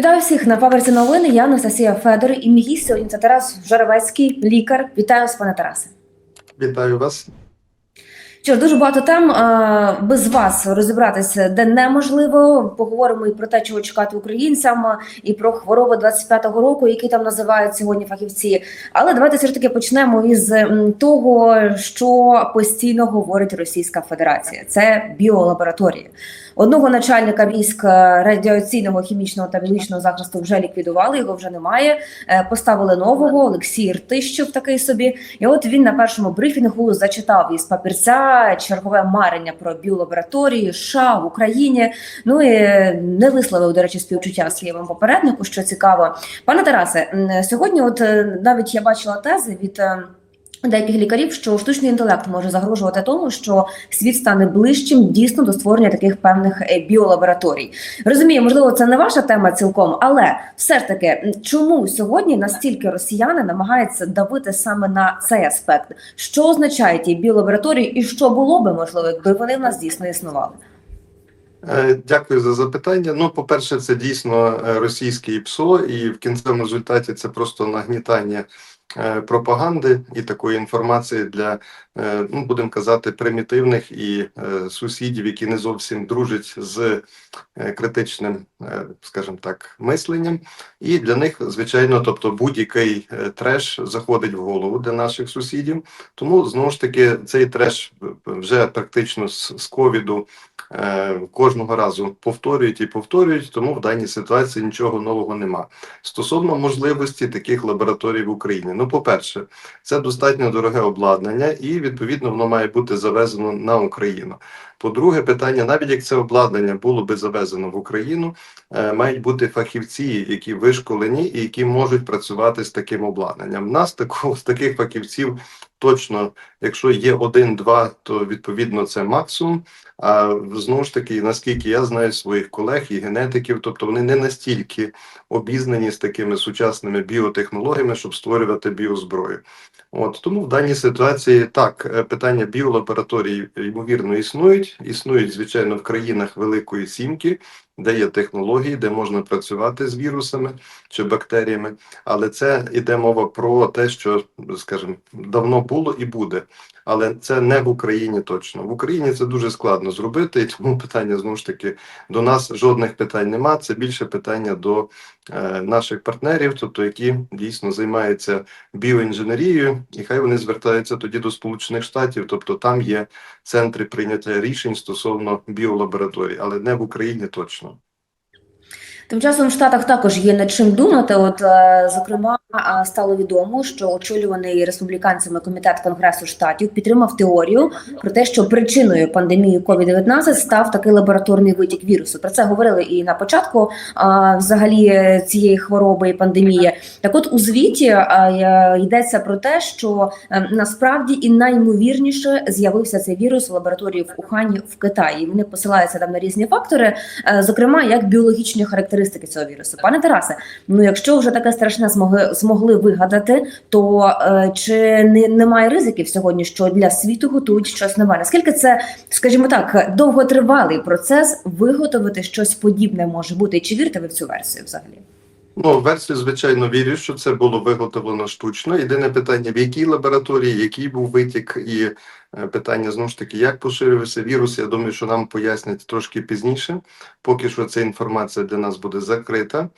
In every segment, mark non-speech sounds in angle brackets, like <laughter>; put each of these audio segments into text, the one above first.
Вітаю всіх на фабриці новини. Я Анастасія Федор і мій гість сьогодні це Тарас Жаровецький, лікар. Вітаю вас, пане Тарасе. Вітаю вас. Що ж, дуже багато тем без вас розібратися де неможливо. Поговоримо і про те, чого чекати українцям, і про хвороби 25-го року, які там називають сьогодні фахівці. Але давайте все ж таки почнемо із того, що постійно говорить Російська Федерація. Це біолабораторії. Одного начальника військ е, радіаційного, хімічного та біологічного захисту вже ліквідували, його вже немає. Е, Поставили нового Олексій Ртищев, такий собі. І от він на першому брифінгу зачитав із папірця чергове марення про біолабораторії США в Україні. Ну і не висловив, до речі, співчуття своєму попереднику, що цікаво. Пане Тарасе, сьогодні, от е, навіть я бачила тези від. Деяких лікарів, що штучний інтелект може загрожувати тому, що світ стане ближчим дійсно до створення таких певних е, біолабораторій. Розумію, можливо, це не ваша тема цілком, але все ж таки, чому сьогодні настільки росіяни намагаються давити саме на цей аспект? Що означають ті біолабораторії, і що було би можливо, якби вони в нас дійсно існували? Е, Дякую за запитання. Ну, по-перше, це дійсно е, російське ПСО, і в кінцевому результаті це просто нагнітання пропаганди і такої інформації для, е, ну будемо казати, примітивних і е, сусідів, які не зовсім дружать з е, критичним, е, скажімо так, мисленням. І для них, звичайно, тобто будь-який е, треш заходить в голову для наших сусідів. Тому знову ж таки цей треш е, вже практично з, ковіду е, кожного разу повторюють і повторюють, тому в даній ситуації нічого нового нема. Стосовно можливості таких лабораторій в Україні, ну, по-перше, це достатньо дороге обладнання, і відповідно воно має бути завезено на Україну. По-друге, питання, навіть як це обладнання було би завезено в Україну, е, мають бути фахівці, які вишколені і які можуть працювати з таким обладнанням. У нас такого з таких фахівців точно, якщо є один-два, то відповідно це максимум. А знову ж таки, наскільки я знаю своїх колег і генетиків, тобто вони не настільки обізнані з такими сучасними біотехнологіями, щоб створювати біозброю. От тому в даній ситуації так е, питання біолабораторій ймовірно існують. Існують звичайно в країнах Великої Сімки, де є технології, де можна працювати з вірусами чи бактеріями, але це йде мова про те, що скажімо, давно було і буде. Але це не в Україні точно. В Україні це дуже складно зробити, і тому питання знову ж таки до нас жодних питань нема. Це більше питання до е, наших партнерів, тобто які дійсно займаються біоінженерією, і хай вони звертаються тоді до Сполучених Штатів, тобто там є центри прийняття рішень стосовно біолабораторій, але не в Україні точно. Тим часом в Штатах також є над чим думати. От е, зокрема, стало відомо, що очолюваний республіканцями комітет Конгресу штатів підтримав теорію про те, що причиною пандемії COVID-19 став такий лабораторний витік вірусу. Про це говорили і на початку взагалі цієї хвороби і пандемії. Так, от у звіті йдеться про те, що е, насправді і найімовірніше з'явився цей вірус в лабораторії в Ухані в Китаї. Вони посилаються там на різні фактори, е, зокрема як біологічні характеристики цього вірусу. Пане Тарасе, ну якщо вже таке страшне змогли змогли вигадати, то е, чи не немає ризиків сьогодні, що для світу готують щось нове? Наскільки це, скажімо так, довготривалий процес виготовити щось подібне може бути? Чи вірите ви в цю версію взагалі? Ну, версію, звичайно, вірю, що це було виготовлено штучно. Єдине питання, в якій лабораторії, який був витік, і питання знову ж таки, як поширився вірус. Я думаю, що нам пояснять трошки пізніше. Поки що ця інформація для нас буде закрита.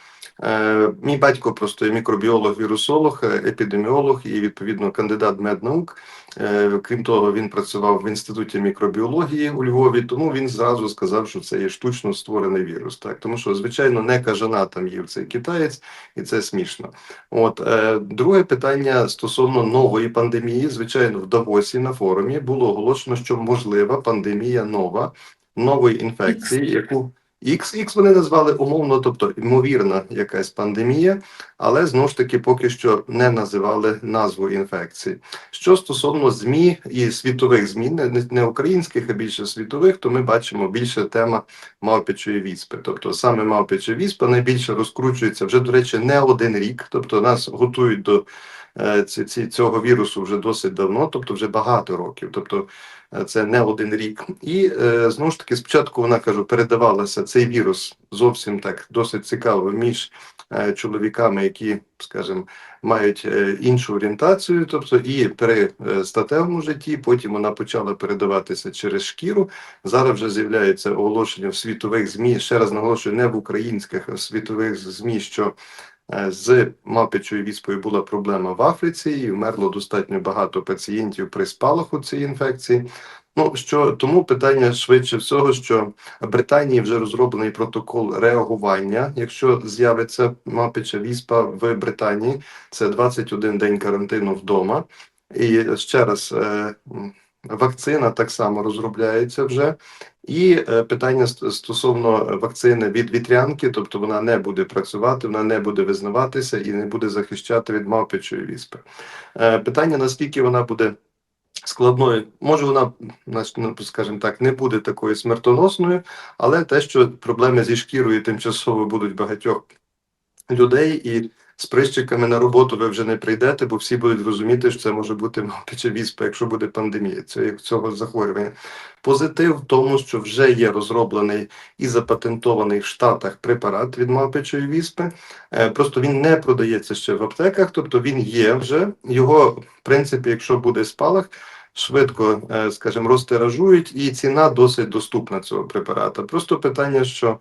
Е, мій батько просто є мікробіолог, вірусолог, е, епідеміолог і відповідно кандидат меднаук. Е, крім того, він працював в інституті мікробіології у Львові, тому він зразу сказав, що це є штучно створений вірус. Так, тому що, звичайно, не кажана там їв цей китаєць, і це смішно. От е, друге питання стосовно нової пандемії. Звичайно, в Давосі на форумі було оголошено, що можлива пандемія нова, нової інфекції, яку XX вони назвали умовно, тобто ймовірна якась пандемія, але знову ж таки поки що не називали назву інфекції. Що стосовно ЗМІ і світових ЗМІ, не, українських, а більше світових, то ми бачимо більше тема мавпячої віспи. Тобто саме мавпяча віспа найбільше розкручується вже, до речі, не один рік. Тобто нас готують до ці, ці, цього вірусу вже досить давно, тобто вже багато років. Тобто е, це не один рік. І е, знову ж таки, спочатку вона кажу, передавалася цей вірус зовсім так досить цікаво між е, чоловіками, які, скажімо, мають е, іншу орієнтацію, тобто і при е, статевому житті, потім вона почала передаватися через шкіру. Зараз вже з'являється оголошення в світових змі. Ще раз наголошую, не в українських, а в світових змі, що е, з мавпичою віспою була проблема в Африці, і вмерло достатньо багато пацієнтів при спалаху цієї інфекції. Ну що тому питання швидше всього, що в Британії вже розроблений протокол реагування. Якщо з'явиться мавпича віспа в Британії, це 21 день карантину вдома. І ще раз, е, вакцина так само розробляється вже. І е, питання стосовно вакцини від вітрянки, тобто вона не буде працювати, вона не буде визнаватися і не буде захищати від мавпичої віспи. Е, Питання наскільки вона буде складною, може вона, ну, скажімо так, не буде такою смертоносною, але те, що проблеми зі шкірою тимчасово будуть багатьох людей, і з прищиками на роботу ви вже не прийдете, бо всі будуть розуміти, що це може бути мавпича віспа, якщо буде пандемія цього, захворювання. Позитив в тому, що вже є розроблений і запатентований в Штатах препарат від мавпичої віспи. Е, Просто він не продається ще в аптеках, тобто він є вже. Його, в принципі, якщо буде спалах, швидко, е, скажімо, розтиражують, і ціна досить доступна цього препарата. Просто питання, що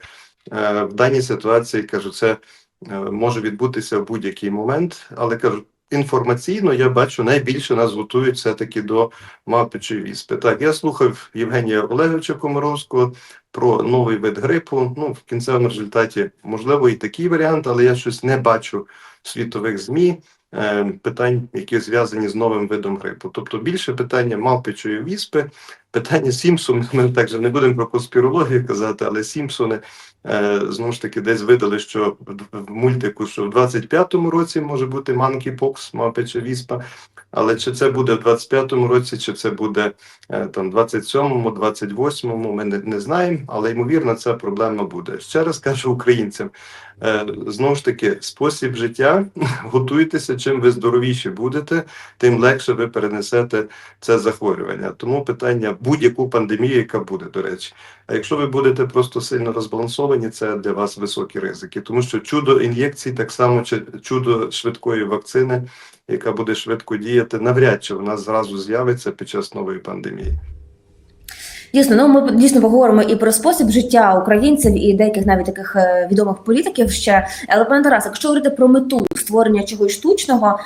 е, в даній ситуації кажу, це може відбутися в будь-який момент, але кажу. Інформаційно я бачу найбільше нас готують все-таки до мавпичої віспи. Так, я слухав Євгенія Олеговича Комаровського про новий вид грипу. Ну, в кінцевому результаті, можливо, і такий варіант, але я щось не бачу світових ЗМІ е, питань, які зв'язані з новим видом грипу. Тобто більше питання мавпичої віспи, питання Сімпсон. <laughs> Ми також не будемо про конспірологію казати, але Сімпсони е, знову ж таки десь видали, що в- мультику, що в 25-му році може бути Monkeypox, мавпича віспа. Але чи це буде в 25-му році, чи це буде е, там 27-му, 28-му, ми не, не знаємо, але ймовірно, ця проблема буде. Ще раз кажу українцям: е, знову ж таки, спосіб життя, <laughs> готуйтеся, чим ви здоровіші будете, тим легше ви перенесете це захворювання. Тому питання будь-яку пандемію, яка буде, до речі. А якщо ви будете просто сильно розбалансовані, це для вас високі ризики, тому що чудо ін'єкцій, так само чудо швидкої вакцини, яка буде швидко діяти, навряд чи вона зразу з'явиться під час нової пандемії. Дійсно, ну ми дійсно поговоримо і про спосіб життя українців, і деяких навіть таких е, відомих політиків ще. Але пане Тарас, якщо говорити про мету створення чогось штучного,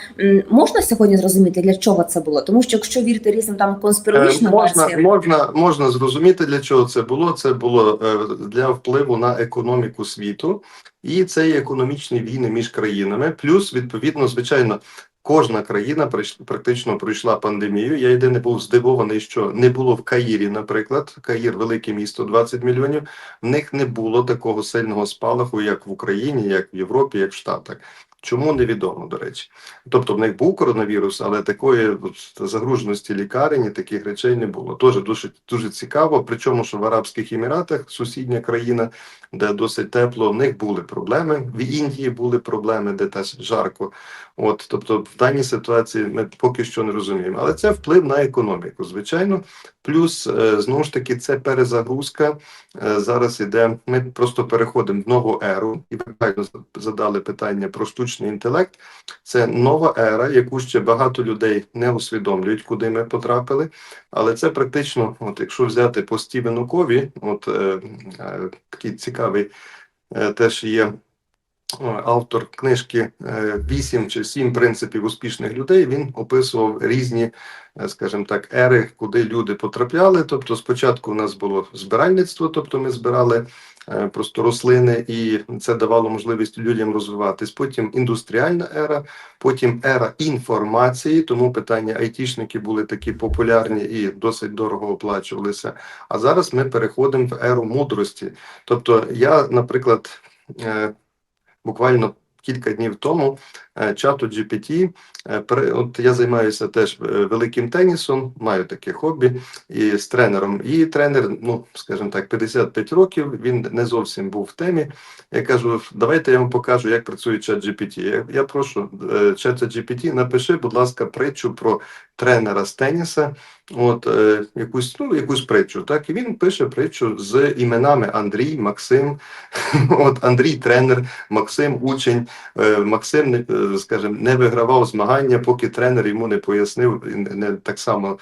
можна сьогодні зрозуміти для чого це було? Тому що якщо вірити різним там Е, конспірологічним Можна, версіям, можна, можна зрозуміти, для чого це було. Це було е, для впливу на економіку світу, і це є економічні війни між країнами. Плюс, відповідно, звичайно, кожна країна практично пройшла пандемію. Я єдине був здивований, що не було в Каїрі, наприклад, Каїр, велике місто, 20 мільйонів. В них не було такого сильного спалаху, як в Україні, як в Європі, як в Штатах. Чому невідомо, до речі. Тобто в них був коронавірус, але такої загруженості лікарень і таких речей не було. Теж дуже дуже цікаво. Причому, що в Арабських Еміратах, сусідня країна, де досить тепло, в них були проблеми. В Індії були проблеми, де теж жарко. От, тобто, в даній ситуації ми поки що не розуміємо. Але це вплив на економіку, звичайно. Плюс е, знову ж таки це перезагрузка. Е, Зараз іде. Ми просто переходимо в нову еру, і ви правильно задали питання про штучний інтелект. Це нова ера, яку ще багато людей не усвідомлюють, куди ми потрапили. Але це практично, от якщо взяти по Стівену Кові, от е, е, такий цікавий е, теж є. е, Автор книжки е, «Вісім чи сім принципів успішних людей. Він описував різні, е, скажімо так, ери, куди люди потрапляли. Тобто, спочатку у нас було збиральництво, тобто ми збирали просто рослини, і це давало можливість людям розвиватись. Потім індустріальна ера, потім ера інформації, тому питання айтішники були такі популярні і досить дорого оплачувалися. А зараз ми переходимо в еру мудрості. Тобто, я, наприклад, е, буквально кілька днів тому е, чату GPT, е, от я займаюся теж е, великим тенісом, маю таке хобі і з тренером. І тренер, ну скажімо так, 55 років. Він не зовсім був в темі. Я кажу, давайте я вам покажу, як працює чат GPT. Я, я прошу е, чат GPT, напиши, будь ласка, притчу про тренера з теніса, от е, якусь ну якусь притчу. Так і він пише притчу з іменами Андрій, Максим. <laughs> От Андрій тренер, Максим учень. Е, Максим е, скажімо, не вигравав змагання, поки тренер йому не пояснив не так само.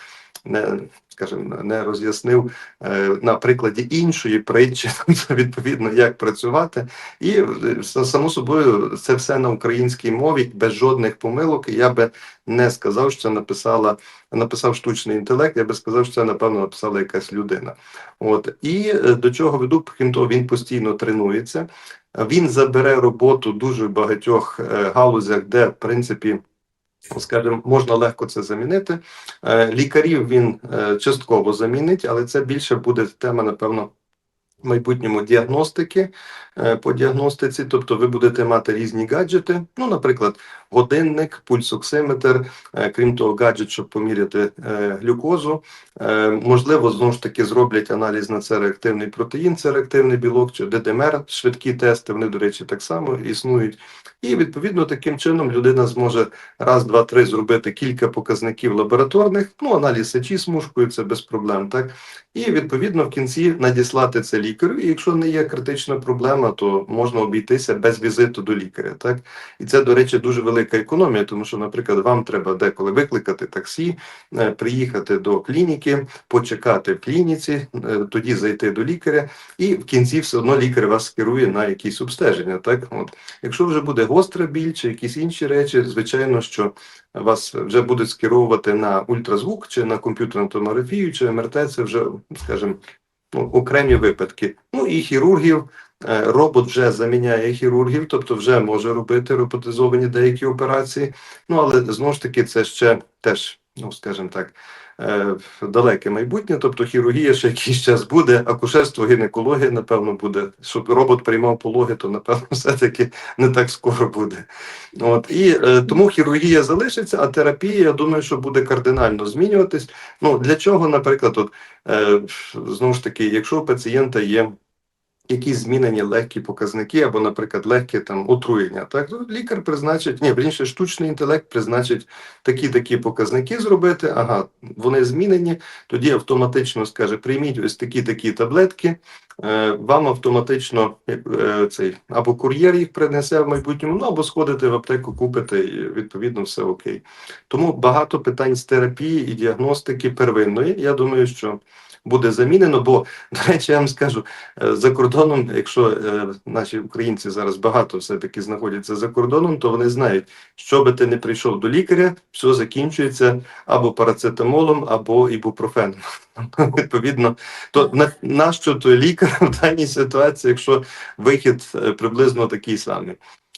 Не скажімо, не роз'яснив е, на прикладі іншої притчі, <laughs> відповідно, як працювати, і е, само собою це все на українській мові без жодних помилок. Я би не сказав, що написала написав штучний інтелект. Я би сказав, що це напевно написала якась людина. От і е, до чого веду, крім того, він постійно тренується. Він забере роботу дуже багатьох галузях, де в принципі. Скажімо, можна легко це замінити. Е, Лікарів він е, частково замінить, але це більше буде тема, напевно, майбутньому діагностики е, по діагностиці. Тобто, ви будете мати різні гаджети. Ну, наприклад, годинник, пульсоксиметр, е, крім того, гаджет, щоб поміряти е, глюкозу. Можливо, знову ж таки зроблять аналіз на це реактивний протеїн, це реактивний білок чи ДДМР, швидкі тести. Вони, до речі, так само існують. І відповідно таким чином людина зможе раз, два, три зробити кілька показників лабораторних. Ну, аналіз сечі смужкою це без проблем, так і відповідно в кінці надіслати це лікарю. І якщо не є критична проблема, то можна обійтися без візиту до лікаря. Так і це, до речі, дуже велика економія, тому що, наприклад, вам треба деколи викликати таксі, е, приїхати до клініки, почекати в клініці, е, тоді зайти до лікаря, і в кінці все одно лікар вас скерує на якісь обстеження. Так, от якщо вже буде гостра біль чи якісь інші речі, звичайно, що вас вже будуть скеровувати на ультразвук чи на комп'ютерну томографію, чи МРТ, це вже, скажімо, ну, окремі випадки. Ну і хірургів. е, Робот вже заміняє хірургів, тобто вже може робити роботизовані деякі операції. Ну але знову ж таки, це ще теж, ну скажімо так, далеке майбутнє. Тобто хірургія ще якийсь час буде, акушерство, гінекологія, напевно, буде. Щоб робот приймав пологи, то напевно <laughs> все-таки не так скоро буде. От і е, тому хірургія залишиться, а терапія, я думаю, що буде кардинально змінюватись. Ну для чого, наприклад, от е, знову ж таки, якщо у пацієнта є якісь змінені легкі показники, або, наприклад, легке там отруєння, так то лікар призначить, ні, верніше, штучний інтелект призначить такі такі показники зробити. Ага, вони змінені. Тоді автоматично скаже: прийміть ось такі такі таблетки. Е, вам автоматично е, цей або кур'єр їх принесе в майбутньому, ну або сходите в аптеку, купите, і відповідно все окей. Тому багато питань з терапії і діагностики первинної. Я думаю, що буде замінено. Бо, до речі, я вам скажу е, за кордоном, якщо е, наші українці зараз багато все-таки знаходяться за кордоном, то вони знають, що би ти не прийшов до лікаря, все закінчується або парацетамолом, або ібупрофеном. <laughs> Відповідно, то на нащо той лікар в даній ситуації, якщо вихід е, приблизно такий самий.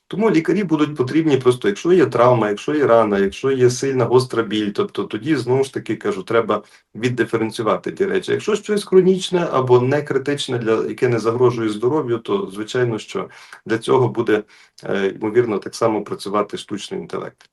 Тому лікарі будуть потрібні просто, якщо є травма, якщо є рана, якщо є сильна гостра біль, тобто тоді знову ж таки кажу, треба віддиференціювати ті речі. Якщо щось хронічне або не критичне, для яке не загрожує здоров'ю, то звичайно, що для цього буде е, ймовірно так само працювати штучний інтелект.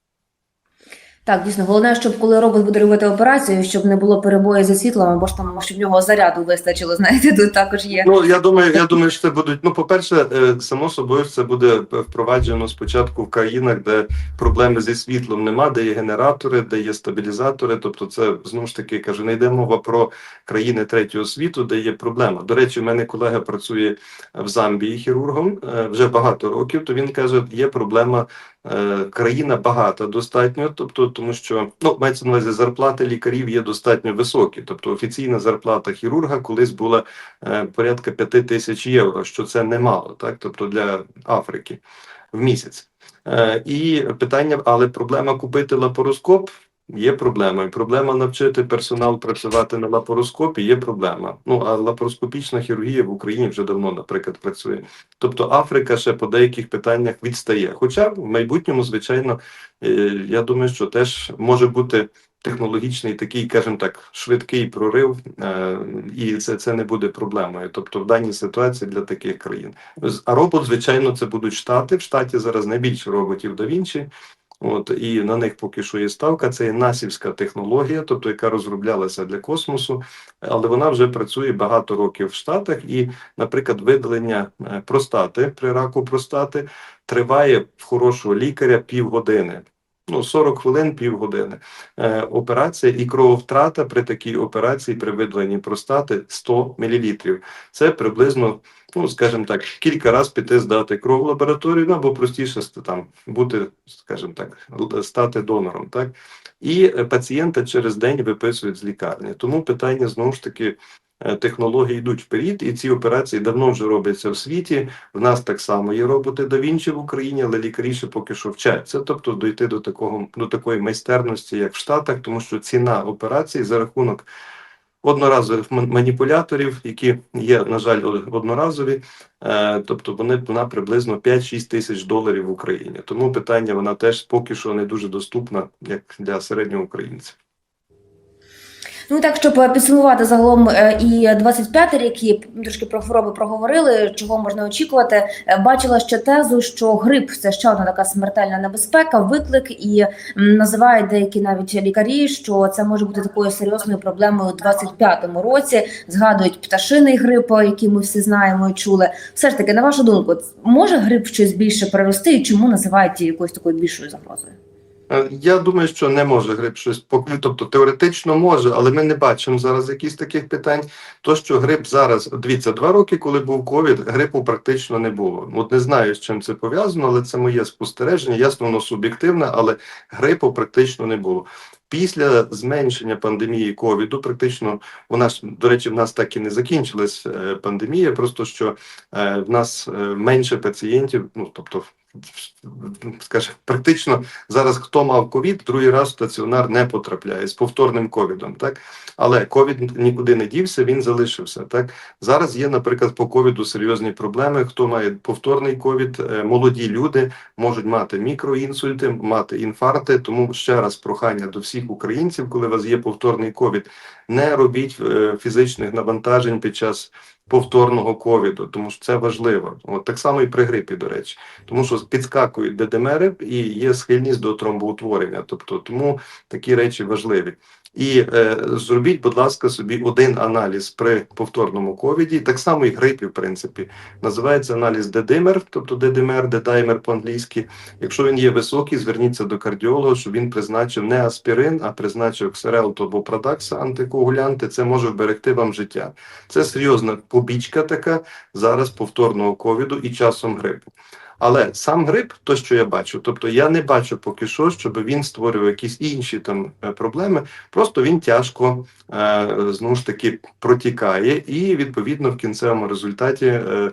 Так, дійсно, головне, щоб коли робот буде робити операцію, щоб не було перебою зі світлом, або ж там, щоб нього заряду вистачило. <laughs> Знаєте, тут також є. Ну я думаю, я думаю, що це будуть. Ну, по-перше, е, само собою, це буде впроваджено спочатку в країнах, де проблеми зі світлом нема, де є генератори, де є стабілізатори. Тобто, це знову ж таки кажу, не йде мова про країни третього світу, де є проблема. До речі, в мене колега працює в Замбії хірургом е, вже багато років. То він каже, є проблема. Е, Країна багата достатньо, тобто, тому що ну мається на увазі зарплати лікарів є достатньо високі. Тобто офіційна зарплата хірурга колись була е, порядка 5 тисяч євро, що це немало, так тобто для Африки в місяць. Е, і питання, але проблема купити лапароскоп є проблемою. Проблема навчити персонал працювати на лапароскопі є проблема. Ну а лапароскопічна хірургія в Україні вже давно, наприклад, працює. Тобто Африка ще по деяких питаннях відстає. Хоча в майбутньому, звичайно, е, я думаю, що теж може бути технологічний такий, скажімо так, швидкий прорив, е, і це, це не буде проблемою. Тобто, в даній ситуації для таких країн. А робот, звичайно, це будуть штати. В штаті зараз найбільше роботів да Вінчі. От і на них поки що є ставка. Це є насівська технологія, тобто яка розроблялася для космосу, але вона вже працює багато років в Штатах. І, наприклад, видалення е, простати при раку простати триває в хорошого лікаря півгодини. Ну, 40 хвилин, півгодини. Е, операція і крововтрата при такій операції при видаленні простати 100 мл. Це приблизно, ну скажімо так, кілька разів піти здати кров в лабораторію, ну, або простіше там бути, скажімо так, стати донором. Так і е, пацієнта через день виписують з лікарні. Тому питання знову ж таки. Е, Технології йдуть вперед, і ці операції давно вже робляться в світі. В нас так само є роботи да Вінчі в Україні, але лікарі ще поки що вчаться, тобто дойти до такого до такої майстерності, як в Штатах, тому що ціна операцій за рахунок одноразових ман- маніпуляторів, які є, на жаль, одноразові, е, тобто вони вона приблизно 5-6 тисяч доларів в Україні. Тому питання вона теж поки що не дуже доступна як для середнього українця. Ну так, щоб е, підсумувати загалом е, і 25-й рік, і трошки про хвороби проговорили, чого можна очікувати. Е, Бачила ще тезу, що грип це ще одна така смертельна небезпека, виклик, і називають деякі навіть лікарі, що це може бути такою серйозною проблемою у 25-му році. Згадують пташиний грип, який ми всі знаємо і чули. Все ж таки, на вашу думку, може грип щось більше перерости, і чому називають якоюсь такою більшою загрозою? Е, Я думаю, що не може грип щось пок- ну, тобто теоретично може, але ми не бачимо зараз якісь таких питань. То, що грип зараз, дивіться, два роки, коли був ковід, грипу практично не було. От не знаю, з чим це пов'язано, але це моє спостереження. Ясно, воно суб'єктивне, але грипу практично не було. Після зменшення пандемії ковіду, практично у нас, до речі, в нас так і не закінчилась е, пандемія, просто що е, в нас менше пацієнтів, ну тобто, скажімо, практично зараз хто мав ковід, другий раз стаціонар не потрапляє з повторним ковідом. Так, але ковід нікуди не дівся, він залишився. Так зараз є, наприклад, по ковіду серйозні проблеми. Хто має повторний ковід, е, молоді люди можуть мати мікроінсульти, мати інфаркти. Тому ще раз прохання до всіх українців, коли у вас є повторний ковід, не робіть е, фізичних навантажень під час. Повторного ковіду, тому що це важливо. От так само і при грипі, до речі, тому що підскакують ДДМР і є схильність до тромбоутворення. Тобто, тому такі речі важливі. І е, зробіть, будь ласка, собі один аналіз при повторному ковіді, так само і грипі, в принципі. Називається аналіз ДДМР, тобто ДДМР, дедаймер по-англійськи. Якщо він є високий, зверніться до кардіолога, щоб він призначив не аспірин, а призначив ксерелту або продакса антикоагулянти. Це може вберегти вам життя. Це серйозна побічка така зараз повторного ковіду і часом грипу. Але сам грип, то що я бачу, тобто я не бачу поки що, щоб він створював якісь інші там е, проблеми. Просто він тяжко е, знову ж таки протікає, і відповідно в кінцевому результаті е,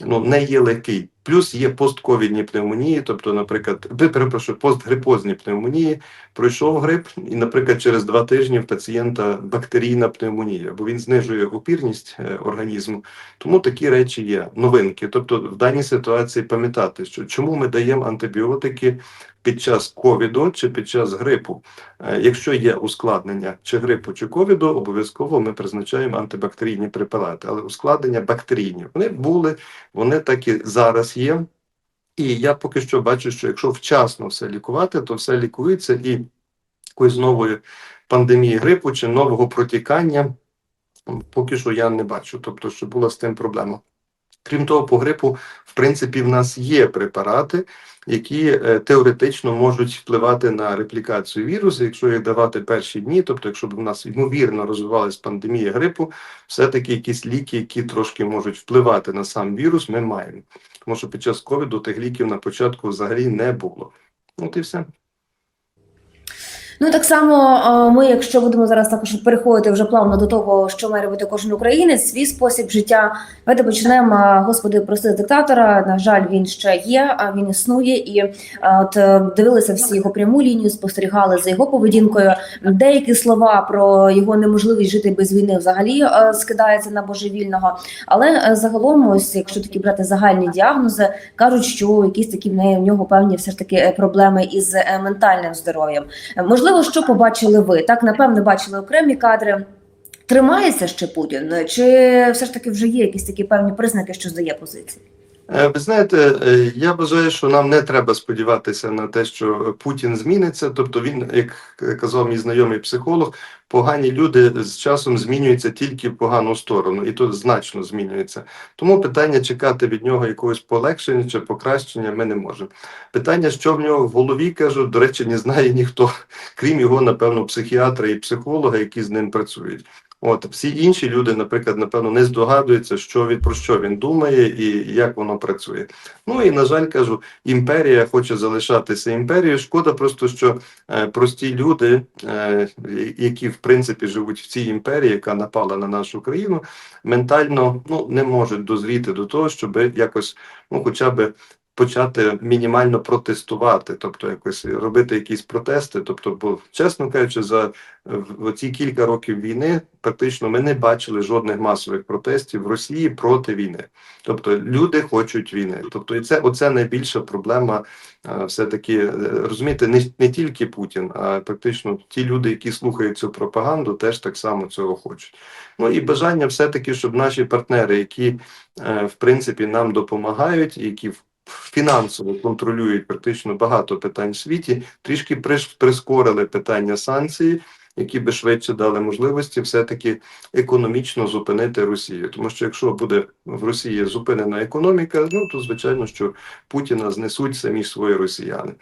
ну не є легкий. Плюс є постковідні пневмонії, тобто, наприклад, перепрошую, постгрипозні пневмонії, пройшов грип, і, наприклад, через два тижні в пацієнта бактерійна пневмонія, бо він знижує опірність е, організму. Тому такі речі є новинки. Тобто, в даній ситуації пам'ятати, що чому ми даємо антибіотики під час ковіду чи під час грипу. Е, Якщо є ускладнення чи грипу, чи ковіду, обов'язково ми призначаємо антибактерійні препарати, але ускладнення бактерійні вони були, вони так і зараз є. І я поки що бачу, що якщо вчасно все лікувати, то все лікується і якоїсь нової пандемії грипу чи нового протікання поки що я не бачу. Тобто, що була з тим проблема. Крім того, по грипу, в принципі, в нас є препарати, які е, теоретично можуть впливати на реплікацію вірусу, якщо їх давати перші дні, тобто, якщо б у нас ймовірно розвивалась пандемія грипу, все-таки якісь ліки, які трошки можуть впливати на сам вірус, ми маємо. Тому що під час ковіду тих ліків на початку взагалі не було. От і все. Ну так само е, ми, якщо будемо зараз також переходити вже плавно до того, що має робити кожен українець, свій спосіб життя. Давайте почнемо. е, Господи, прости диктатора. На жаль, він ще є, а він існує. І е, от дивилися всі його пряму лінію, спостерігали за його поведінкою. Деякі слова про його неможливість жити без війни взагалі скидаються на божевільного. Але загалом, ось якщо такі брати загальні діагнози, кажуть, що якісь такі в нього певні все ж таки проблеми із ментальним здоров'ям. Е, Можливо, що побачили ви? Так, напевно, бачили окремі кадри. Тримається ще Путін, чи все ж таки вже є якісь такі певні признаки, що здає позиції? Е, Ви знаєте, е, я вважаю, що нам не треба сподіватися на те, що Путін зміниться. Тобто, він, як казав мій знайомий психолог, погані люди з часом змінюються тільки в погану сторону, і то значно змінюється. Тому питання чекати від нього якогось полегшення чи покращення ми не можемо. Питання, що в нього в голові кажу, до речі, не знає ніхто, крім його, напевно, психіатра і психолога, які з ним працюють. От всі інші люди, наприклад, напевно, не здогадуються, що він про що він думає і як воно працює. Ну і на жаль, кажу, імперія хоче залишатися імперією. Шкода, просто що е, прості люди, е, які в принципі живуть в цій імперії, яка напала на нашу країну, ментально ну не можуть дозріти до того, щоб якось, ну, хоча б. Почати мінімально протестувати, тобто якось робити якісь протести. Тобто, бо чесно кажучи, за ці кілька років війни практично ми не бачили жодних масових протестів в Росії проти війни. Тобто люди хочуть війни. Тобто, і це оце найбільша проблема. е, Все таки е, розумієте, не, не тільки Путін, а практично ті люди, які слухають цю пропаганду, теж так само цього хочуть. Ну і бажання все таки, щоб наші партнери, які е, в принципі нам допомагають, які фінансово контролюють практично багато питань в світі, трішки прискорили питання санкцій, які би швидше дали можливості все-таки економічно зупинити Росію. Тому що якщо буде в Росії зупинена економіка, ну то звичайно, що Путіна знесуть самі свої росіяни.